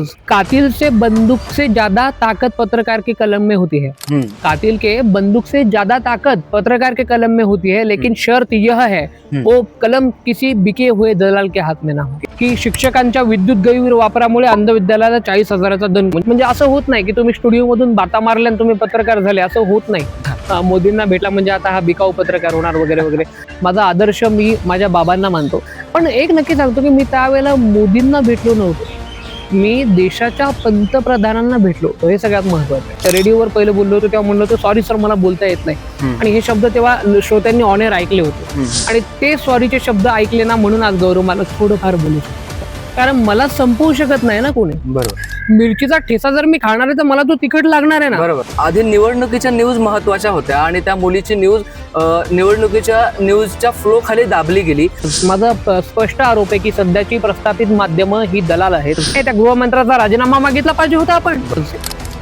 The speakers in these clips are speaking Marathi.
कातिल से बंदूक से ज्यादा ताकत पत्रकार के कलम में होती है। कातिल के बंदूक से ज्यादा ताकत पत्रकार के कलम में होती है लेकिन शर्त यह है. वो कलम किसी बिके हुए दलाल के हात में ना हो। की शिक्षकांच्या विद्युत गैर वापरामुळे अंध विद्यालयाला चाळीस हजाराचा दंड म्हणजे असं होत नाही की तुम्ही स्टुडिओ मधून बाता मारल्या आणि तुम्ही पत्रकार झाले असं होत नाही. मोदींना भेटला म्हणजे आता हा बिकाऊ पत्रकार होणार वगैरे वगैरे. माझा आदर्श मी माझ्या बाबांना मानतो. पण एक नक्की सांगतो की मी त्यावेळेला मोदींना भेटलो नव्हतो. मी देशाच्या पंतप्रधानांना भेटलो. होतो हे सगळ्यात महत्वाचं आहे. रेडिओवर पहिलं बोललो होतो तेव्हा म्हणलो होतो सॉरी सर मला बोलता येत नाही. आणि हे शब्द तेव्हा श्रोत्यांनी ऑनेर ऐकले होते. आणि ते सॉरीचे शब्द ऐकले ना म्हणून आज गौरव मला थोडंफार बोलू शकतो. कारण मला संपवू शकत नाही ना कोणी. बरोबर. मिरचीचा ठेसा जर मी खाणार आहे तर मला तो तिखट लागणार आहे ना. बरोबर. आधी निवडणुकीच्या न्यूज महत्त्वाच्या होत्या आणि त्या मुलीची न्यूज निवडणुकीच्या न्यूजच्या फ्लो खाली दाबली गेली. माझा स्पष्ट आरोप आहे की सध्याची प्रस्थापित माध्यमं ही दलाल आहेत. त्या गृहमंत्र्याचा राजीनामा मागितला पाहिजे होता आपण.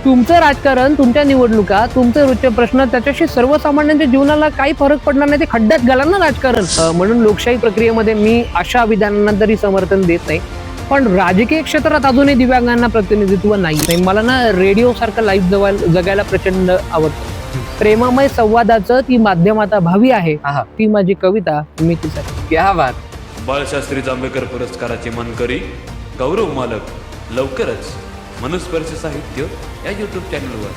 तुमचं राजकारण तुमच्या निवडणुका तुमचे रोजचे प्रश्न त्याच्याशी सर्वसामान्यांच्या जीवनाला काही फरक पडणार नाही ते खड्ड्यात घाला ना राजकारण. म्हणून लोकशाही प्रक्रियेमध्ये मी अशा विधानांना तरी समर्थन देत नाही. पण राजकीय क्षेत्रात अजूनही दिव्यांगांना प्रतिनिधित्व नाही मला ना रेडिओ सारखं लाईव्ह जगायला जगायला प्रचंड आवडतं. प्रेमामय संवादाचं ती माध्यम आता भावी आहे. ती माझी कविता मी तिचा क्या बात. बाळशास्त्री जांभेकर पुरस्काराचे मानकरी गौरव मालक लवकरच मनुस्पर्श साहित्य या यूट्यूब चॅनलवर